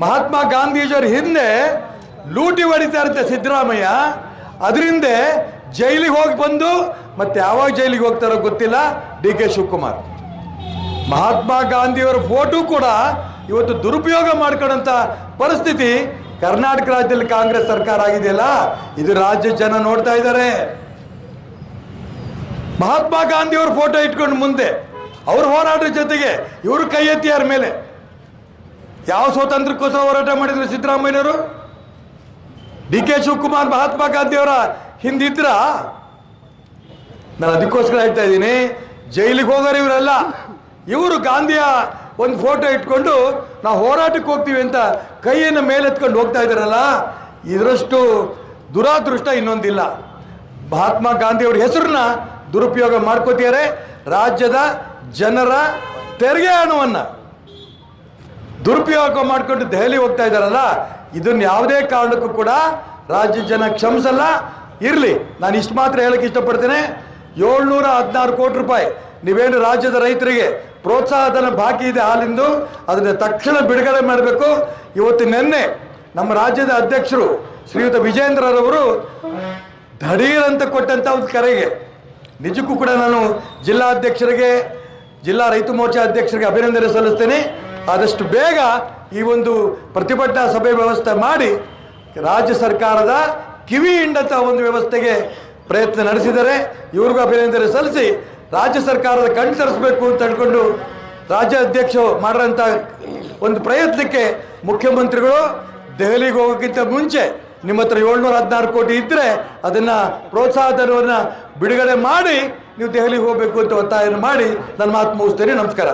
ಮಹಾತ್ಮ ಗಾಂಧೀಜಿಯವ್ರ ಹಿಂದೆ ಲೂಟಿ ಹೊಡಿತಾ ಇರುತ್ತೆ ಸಿದ್ದರಾಮಯ್ಯ. ಅದರಿಂದ ಜೈಲಿಗೆ ಹೋಗಿ ಬಂದು ಮತ್ತೆ ಯಾವಾಗ ಜೈಲಿಗೆ ಹೋಗ್ತಾರೋ ಗೊತ್ತಿಲ್ಲ. D K Shivakumar. ಮಹಾತ್ಮ ಗಾಂಧಿಯವರ ಫೋಟೋ ಕೂಡ ಇವತ್ತು ದುರುಪಯೋಗ ಮಾಡ್ಕೊಳ್ಳೋಂಥ ಪರಿಸ್ಥಿತಿ ಕರ್ನಾಟಕ ರಾಜ್ಯದಲ್ಲಿ ಕಾಂಗ್ರೆಸ್ ಸರ್ಕಾರ ಆಗಿದೆಯಲ್ಲ, ಇದು ರಾಜ್ಯ ಜನ ನೋಡ್ತಾ ಇದ್ದಾರೆ. ಮಹಾತ್ಮ ಗಾಂಧಿಯವ್ರ ಫೋಟೋ ಇಟ್ಕೊಂಡು ಮುಂದೆ, ಅವ್ರ ಹೋರಾಟದ ಜೊತೆಗೆ ಇವರು ಕೈ ಎತ್ತಿ ಯಾರ ಮೇಲೆ? ಯಾವ ಸ್ವಾತಂತ್ರ್ಯಕ್ಕೋಸ್ಕರ ಹೋರಾಟ ಮಾಡಿದ್ರು ಸಿದ್ದರಾಮಯ್ಯನವರು? ಡಿ ಕೆ ಶಿವಕುಮಾರ್, ಮಹಾತ್ಮ ಗಾಂಧಿಯವರ ಹಿಂದಿದ್ರ? ನಾನು ಅದಕ್ಕೋಸ್ಕರ ಹೇಳ್ತಾ ಇದ್ದೀನಿ, ಜೈಲಿಗೆ ಹೋಗೋರು ಇವರೆಲ್ಲ, ಇವರು ಗಾಂಧಿಯ ಒಂದು ಫೋಟೋ ಇಟ್ಕೊಂಡು, ನಾವು ಹೋರಾಟಕ್ಕೆ ಹೋಗ್ತೀವಿ ಅಂತ ಕೈಯನ್ನು ಮೇಲೆತ್ಕೊಂಡು ಹೋಗ್ತಾ ಇದ್ದಾರಲ್ಲ, ಇದರಷ್ಟು ದುರಾದೃಷ್ಟ ಇನ್ನೊಂದಿಲ್ಲ. ಮಹಾತ್ಮ ಗಾಂಧಿಯವ್ರ ಹೆಸರನ್ನ ದುರುಪಯೋಗ ಮಾಡ್ಕೋತಿದ್ದಾರೆ, ರಾಜ್ಯದ ಜನರ ತೆರಿಗೆ ಹಣವನ್ನು. ದುರುಪಯೋಗ ಮಾಡಿಕೊಂಡು ದೆಹಲಿ ಹೋಗ್ತಾ ಇದ್ದಾರಲ್ಲ, ಇದನ್ನ ಯಾವುದೇ ಕಾರಣಕ್ಕೂ ಕೂಡ ರಾಜ್ಯ ಜನ ಕ್ಷಮಿಸಲ್ಲ. ಇರಲಿ, ನಾನು ಇಷ್ಟು ಮಾತ್ರ ಹೇಳಕ್ಕೆ ಇಷ್ಟಪಡ್ತೇನೆ. ಏಳ್ನೂರ ಹದಿನಾರು ಕೋಟಿ ರೂಪಾಯಿ ನೀವೇನು ರಾಜ್ಯದ ರೈತರಿಗೆ ಪ್ರೋತ್ಸಾಹಧನ ಬಾಕಿ ಇದೆ ಹಾಲಿಂದು, ಅದನ್ನ ತಕ್ಷಣ ಬಿಡುಗಡೆ ಮಾಡಬೇಕು. ಇವತ್ತು ನಿನ್ನೆ ನಮ್ಮ ರಾಜ್ಯದ ಅಧ್ಯಕ್ಷರು ಶ್ರೀಯುತ ವಿಜೇಂದ್ರರವರು ಅಂತ ಕೊಟ್ಟಂಥ ಒಂದು ಕರೆಗೆ, ನಿಜಕ್ಕೂ ಕೂಡ ನಾನು ಜಿಲ್ಲಾಧ್ಯಕ್ಷರಿಗೆ ಜಿಲ್ಲಾ ರೈತ ಮೋರ್ಚಾ ಅಧ್ಯಕ್ಷರಿಗೆ ಅಭಿನಂದನೆ ಸಲ್ಲಿಸ್ತೇನೆ. ಆದಷ್ಟು ಬೇಗ ಈ ಒಂದು ಪ್ರತಿಭಟನಾ ಸಭೆ ವ್ಯವಸ್ಥೆ ಮಾಡಿ ರಾಜ್ಯ ಸರ್ಕಾರದ ಕಿವಿ ಹಿಂಡಂತ ಒಂದು ವ್ಯವಸ್ಥೆಗೆ ಪ್ರಯತ್ನ ನಡೆಸಿದರೆ ಇವ್ರಿಗೂ ಅಭಿನಂದನೆ ಸಲ್ಲಿಸಿ ರಾಜ್ಯ ಸರ್ಕಾರದ ಕಣ್ ತರಿಸಬೇಕು ಅಂತ ಅಂದ್ಕೊಂಡು ರಾಜ್ಯ ಅಧ್ಯಕ್ಷರು ಮಾಡಿರೋಂಥ ಒಂದು ಪ್ರಯತ್ನಕ್ಕೆ ಮುಖ್ಯಮಂತ್ರಿಗಳು ದೆಹಲಿಗೆ ಹೋಗೋಕ್ಕಿಂತ ಮುಂಚೆ ನಿಮ್ಮ ಹತ್ರ ಏಳ್ನೂರ ಹದಿನಾರು ಕೋಟಿ ಇದ್ದರೆ ಅದನ್ನು ಪ್ರೋತ್ಸಾಹ ಧನವನ್ನು ಬಿಡುಗಡೆ ಮಾಡಿ ನೀವು ದೆಹಲಿಗೆ ಹೋಗಬೇಕು ಅಂತ ಒತ್ತಾಯ ಮಾಡಿ ನನ್ನ ಮಾತು ಮುಗಿಸ್ತೇನೆ. ನಮಸ್ಕಾರ.